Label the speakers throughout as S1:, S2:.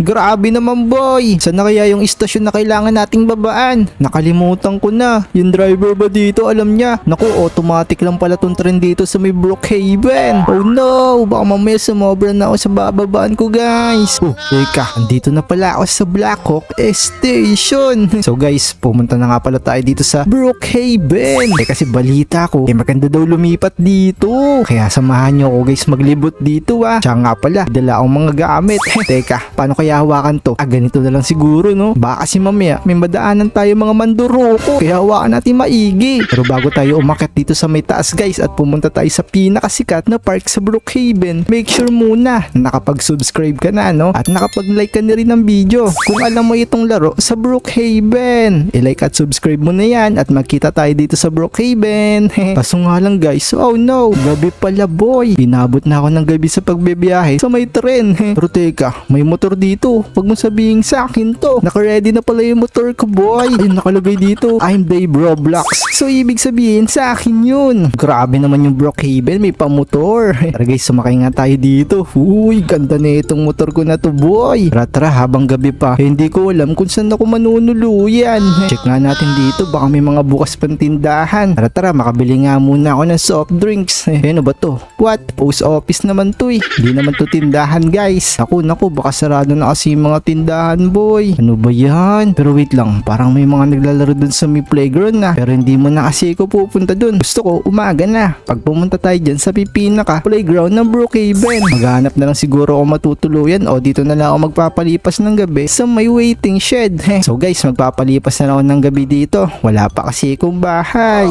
S1: Grabe naman boy. Saan na kaya yung istasyon na kailangan nating babaan? Nakalimutan ko na. Yung driver ba dito alam niya? Naku, automatic lang pala tong train dito sa may Brookhaven. Oh no, baka mamaya sumobra na ako sa bababaan ko guys. Oh, teka, andito na pala ako sa Blackhawk Station. So guys, pumunta na nga pala tayo dito sa Brookhaven. Eh kasi balita ko, eh maganda daw lumipat dito. Kaya samahan niyo ako guys maglibot dito ah. Tsaka nga pala, dala akong mga gamit. Teka, paano kaya hawakan to? Ah, ganito na lang siguro no? Baka kasi mamaya may madaanan tayo mga manduroko. Kaya hawakan natin maigi. Pero bago tayo umakyat dito sa may taas guys at pumunta tayo sa pinakasikat na park sa Brookhaven, make sure muna na nakapag-subscribe ka na no? At nakapag-like ka na rin ng video. Kung alam mo itong laro sa Brookhaven, i-like at subscribe mo na yan at magkita tayo dito sa Brookhaven. Kaso nga lang guys, oh no, gabi pala boy. Pinabot na ako ng gabi sa pagbebiyahe sa may tren. Pero teka, may motor dito. Huwag mo sabihin sa akin to. Naka-ready na pala yung motor ko boy. Ayun nakalagay dito, I'm Dave Roblox. So ibig sabihin sa akin yun. Grabe naman yung Brookhaven, may pamotor. Tara guys, sumakay nga tayo dito. Uy, ganda na itong motor ko na to boy. Tara tara, habang gabi pa, eh, hindi ko alam kung saan ako manunuluyan. Check nga natin dito, baka may mga bukas pang tindahan. Tara tara, makabili nga muna ako ng soft drinks. Eh, ano ba to? What? Post office naman to eh. Hindi naman to tindahan guys. Naku, naku, baka sarado na kasi yung mga tindahan boy. Ano ba yan? Pero wait lang, parang may mga naglalaro dun sa may playground na. Pero hindi mo na kasi ako pupunta dun. Gusto ko, umaga na. Pag pumunta tayo dyan sa pipinaka playground ng Brookhaven. Maghanap na lang siguro ako matutuluyan o dito na lang ako magpapalipas ng gabi sa may waiting shed. so guys, magpapalipas na lang ako ng gabi dito. Wala pa kasi akong bahay.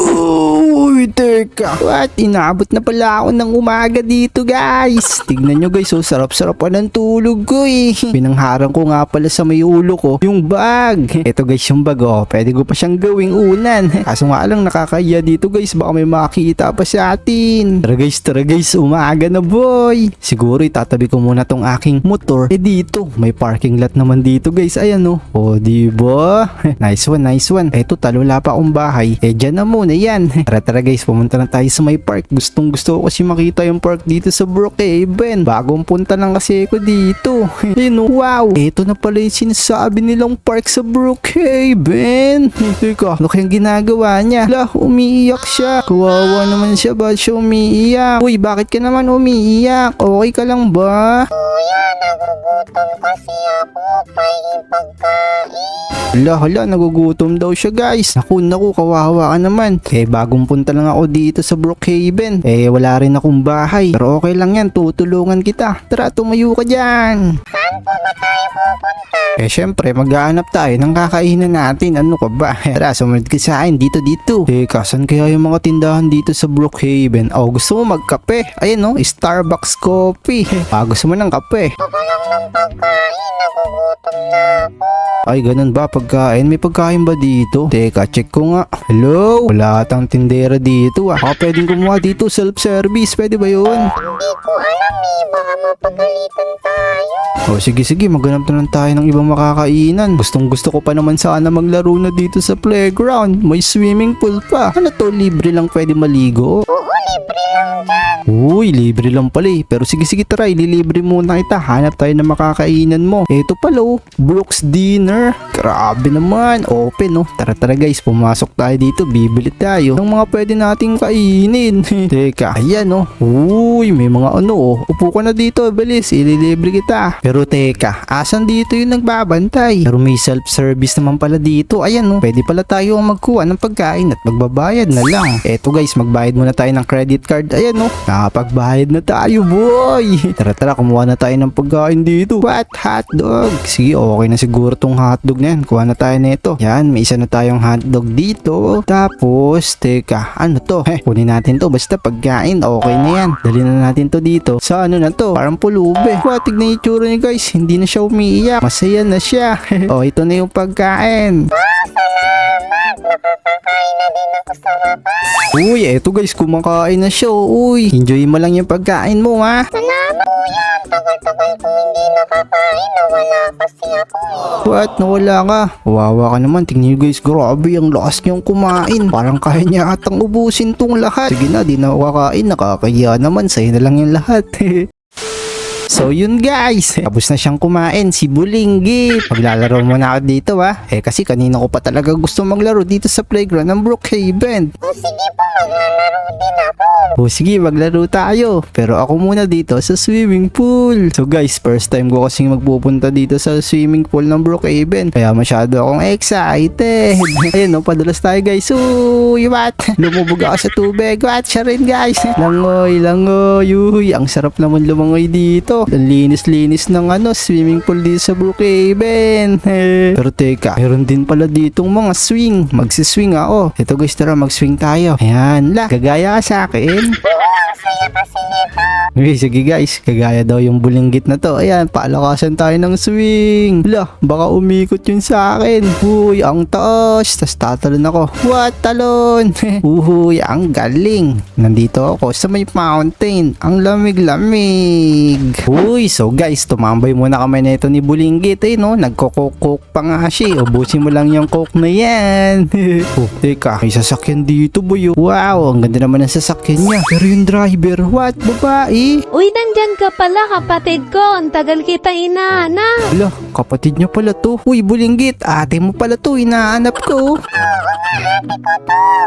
S1: Uy, teka. What? Inabot na pala ako ng umaga dito, guys. Tignan nyo, guys. Oh, sarap-sarap pa ng tulog ko, eh. Pinangharang ko nga pala sa may ulo ko yung bag. Ito, guys, yung bag, oh. Pwede ko pa siyang gawing unan. Kaso nga lang, nakakaya dito, guys. Baka may makita pa sa atin. Tara, guys, tara, guys. Umaga na, boy. Siguro, itatabi ko muna tong aking motor. Eh, dito. May parking lot naman dito, guys. Ayan, oh. O, diba? nice one, nice one. Eto, tal, wala pa akong bahay. Eh, dyan na muna yan. Tara, tara, guys. Pumunta na tayo sa may park. Gustong gusto ko kasi makita yung park dito sa Brookhaven. Bagong punta lang kasi ako dito. Ayun, oh, wow. Eto na pala yung sinasabi nilang park sa Brookhaven. Teka, ano kayang ginagawa niya? Lah, umiiyak siya. Kawawa naman siya. Ba't siya umiiyak? Uy, bakit ka naman umiiyak? Okay ka lang ba?
S2: Kuya, nagugutom kasi ako. Pahingin pagkain.
S1: Hala, hala, nagugutom daw siya guys. Naku, naku, kawawa ka naman. Eh, bagong punta lang ako dito sa Brookhaven. Eh, wala rin akong bahay. Pero okay lang yan, tutulungan kita. Tara, tumayo ka dyan.
S2: Saan po ba tayo pupunta?
S1: Eh, syempre, maghahanap tayo ng kakainan natin. Ano ka ba? Tara, sumunod ka sa akin. Dito, dito. Eh, kasan kaya yung mga tindahan dito sa Brookhaven? Oh, gusto mo magkape? Ayan, no? Starbucks coffee. Ah, gusto mo ng kape?
S2: Lang ng pagkain. Nagugutom na ako.
S1: Ay, ganun ba pagkain? May pagkain ba dito? Teka, check ko nga. Hello? Wala atang tindera dito ah. Baka pwedeng kumuha dito, self-service. Pwede ba yun?
S2: Hindi ko alam eh. Baka mapagalitan tayo.
S1: O sige sige, maghanap na lang tayo ng ibang makakainan. Gustong gusto ko pa naman sana maglaro na dito sa playground. May swimming pool pa. Ano to, libre lang pwede maligo?
S2: Oo, libre lang dyan.
S1: Uy, libre lang pala eh. Pero sige sige try, lilibre muna kita. Hanap tayo ng makakainan mo. Eto pala oh, Brooks Dinner. Grabe naman, open oh. Tara tara guys, pumasok tayo dito. Bibili tayo ng mga pwede nating kainin. Teka, ayan oh. Uy, may mga ano oh. Upo ka na dito, bilis. Ililibre kita. Pero teka, asan dito yung nagbabantay? Pero may self-service naman pala dito. Ayan oh, pwede pala tayo magkuha ng pagkain at magbabayad na lang. Eto guys, magbayad muna tayo ng credit card. Ayan oh, nakapagbayad na tayo boy. Tara tara, kumuha na tayo ng pagkain dito. What? Hotdog. Sige, okay na siguro tong hotdog na yan. Kuha na tayo nito. Yan, may isa na tayong hotdog dito. Tapos, teka, ano to? Heh, kunin natin to. Basta pagkain, okay na yan. Dali na natin to dito. Sa ano na to? Parang pulube. What? Tignan yung itsura niya guys. Hindi na siya umiiyak. Masaya na siya. oh, ito na yung pagkain.
S2: Makakakain na din ako sa wakas.
S1: Uy, eto guys, kumakain na siya. oh. Uy, enjoy mo lang yung pagkain mo ha.
S2: Salamat, kuya. Ang Tagal-tagal ko hindi nakakain. Nawala kasi ako.
S1: What? Nawala ka? Wawa ka naman. Tingnan nyo guys, grabe ang lakas niyong kumain. Parang kaya niya atang ubusin tong lahat. Sige na, di na ako kakain. Nakakaya naman. Sa'yo na lang yung lahat. So yun guys, tapos na siyang kumain si Bulinggit. Maglalaro muna ako dito ha. Eh kasi kanina ko pa talaga gusto maglaro dito sa playground ng Brookhaven.
S2: O sige po, maglalaro din ako.
S1: O sige, maglaro tayo. Pero ako muna dito sa swimming pool. So guys, first time ko kasing magpupunta dito sa swimming pool ng Brookhaven. Kaya masyado akong excited. Ayun no, padalas tayo guys. Uy, what? Lumubog ako sa tubig. What? Siya rin guys. Langoy, langoy. Uy, ang sarap naman lumangoy dito. Linis-linis ng ano, swimming pool dito sa Brookhaven. Eh. Pero teka, meron din pala ditong mga swing. Magsiswing ako. Ito guys, tara mag-swing tayo. Ayan, la. Gagaya ka sa akin.
S2: Ang saya kasi nito.
S1: Okay, sige guys, kagaya daw yung bulinggit na to. Ayan, palakasan tayo ng swing. Wala, baka umikot yun sa akin. Uy, ang taas. Tapos tatalon ako. What, talon? Uy, ang galing. Nandito ako sa may mountain. Ang lamig-lamig. Uy, so guys, tumambay muna kami na ito ni bulinggit. Eh, no? Nagkokok pa nga siya. Ubusin mo lang yung coke na yan. oh, teka, may sasakyan dito boy. oh. Wow, ang ganda naman ng sasakyan niya. Pero yung driver, what? Babae?
S3: Uy, nandyan ka pala kapatid ko. Ang tagal kita inahanap.
S1: Ala, kapatid niya pala to. Uy, bulinggit, ate mo pala to. Inaanap ko.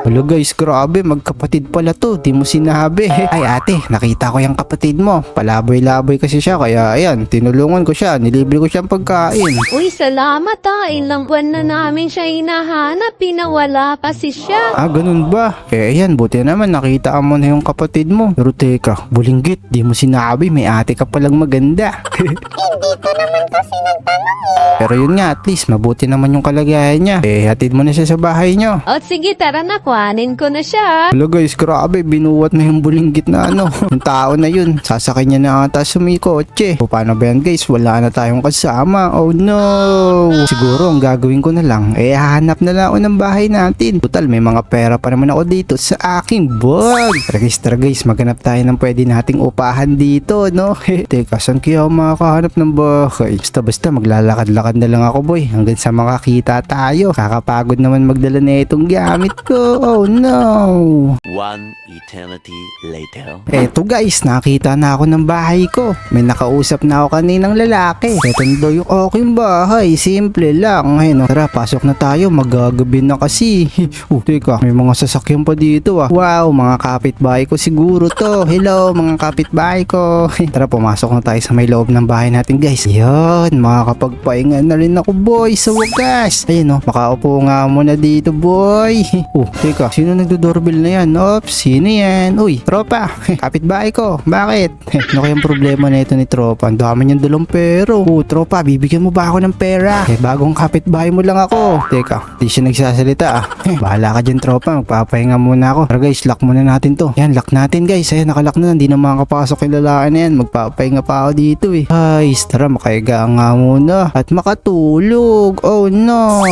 S1: Hello guys, grabe, magkapatid pala to. Di mo sinabi. Ay ate, nakita ko yung kapatid mo. Palaboy-laboy kasi siya, kaya ayan, tinulungan ko siya. Nilibre ko siyang pagkain.
S3: Uy, salamat ha. Ilang buwan na namin siya hinahanap. Pinawala kasi siya.
S1: Ah, ganun ba? Eh, ayan, buti naman nakita mo na yung kapatid mo. Pero teka, bulinggit, di mo sinabi, may ate ka palang maganda.
S2: Hindi ko naman kasi nagtanong eh.
S1: Pero yun nga, at least, mabuti naman yung kalagayan niya. Eh, hatid mo na siya sa bahay niyo.
S3: O sige, tara na. Kuhanin ko na siya.
S1: Hello guys, grabe, binuwat na yung bulinggit na ano. yung tao na yun, sasakay niya na ata sa may kotse. O paano ba yan guys, wala na tayong kasama. Oh no! Siguro ang gagawin ko na lang, eh hahanap na lang ako ng bahay natin. Total, may mga pera pa naman ako dito sa aking bag. Tara guys, tara guys, maghanap tayo ng pwede nating upahan dito, no? Teka, saan kaya ako makakahanap ng bahay? Basta basta, maglalakad-lakad na lang ako boy, hanggang sa makakita tayo. Kakapagod naman magdala na itong gamit ko. Oh no!
S4: One eternity later.
S1: Eto guys, nakita na ako ng bahay ko. May nakausap na ako kaninang lalaki. Eto na daw yung aking bahay. Simple lang. Ayun, oh. tara, pasok na tayo. Magagabi na kasi. oh, teka, may mga sasakyan pa dito ah. Wow, mga kapitbahay ko siguro to. Hello, mga kapitbahay ko. tara, pumasok na tayo sa may loob ng bahay natin guys. Yan, makakapagpahinga na rin ako boy sa wagas. Ayun oh, makaupo nga muna dito boy. Oh, teka, sino nagdo-doorbell na yan? Ops, sino yan? Uy, tropa, kapitbahay ko. Bakit? ano kayang problema na ito ni tropa? Ang dami niyang dalang pero. Oh, tropa, bibigyan mo ba ako ng pera? Eh, bagong kapitbahay mo lang ako. Teka, di siya nagsasalita ah. Bahala ka dyan tropa, magpapahinga muna ako. Tara guys, lock muna natin to. Yan, lock natin guys. Ayan, nakalock na. Hindi na makakapasok yung lalaki na yan. Magpapahinga pa ako dito eh. Ay, tara, makaiga nga muna. At makatulog. Oh no.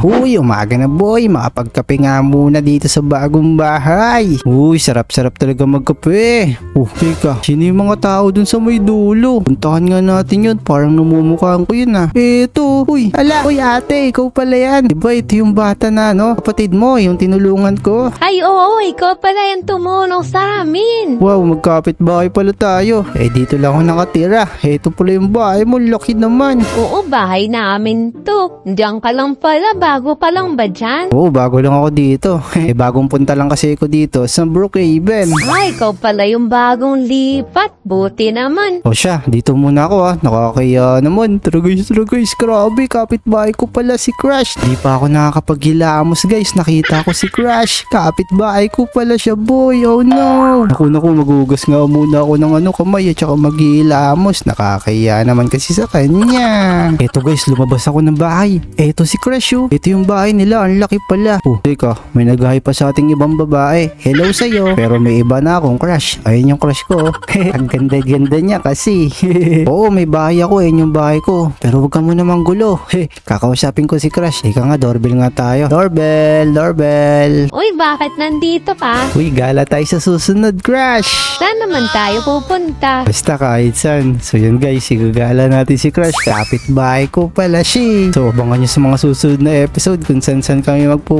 S1: Uy, umaga na boy. Makapagkape nga muna dito sa bagong bahay. Uy, sarap-sarap talaga magkape. Oh, teka. Sino yung mga tao dun sa may dulo? Puntahan nga natin yun. Parang namumukhaan ko yun ah. Eto. Uy, ala. Uy ate, ikaw pala yan. Diba ito yung bata na no? Kapatid mo, yung tinulungan ko.
S3: Ay, oo, ikaw pala yung tumulong sa amin.
S1: Wow, magkapit bahay pala tayo. Eh, dito lang ako nakatira. Eto pala yung bahay mo. Laki naman.
S3: Oo, bahay namin to. Diyan ka lang pala, bago pa lang ba dyan?
S1: Oo, bago lang ako dito. eh, bagong punta lang kasi ako dito sa Brookhaven.
S3: Ay, ikaw pala yung bagong lipat. Buti naman.
S1: O siya, dito muna ako ha. Nakakaya naman. Tara guys, tara guys. Grabe, kapitbahay ko pala si Crush. Di pa ako nakakapaghilamos guys. Nakita ko si Crush. Kapitbahay ko pala siya boy. Oh no. Naku naku, magugas nga muna ako ng ano kamay at saka maghilamos. Nakakaya naman kasi sa kanya. Eto guys, lumabas ako ng bahay. Eto si Crush oh. Ito yung bahay nila. Ang laki pala. Oh, teka. May naghahay pa sa ating ibang babae. Hello sa'yo. Pero may iba na akong crush. Ayun yung crush ko. Ang ganda-ganda niya kasi. Oo, may bahay ako. Ayun yung bahay ko. Pero huwag ka mo namang gulo. Kakausapin ko si crush. Ika nga, doorbell nga tayo. Doorbell, doorbell.
S3: Uy, bakit nandito ka?
S1: Uy, gala tayo sa susunod, crush.
S3: Saan naman tayo pupunta?
S1: Basta kahit saan. So yun guys, sigagala natin si Crush. Kapit-bahay ko pala siya. So abangan nyo sa mga susunod na episode kung saan saan kami magpupunta.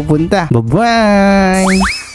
S1: Bye-bye!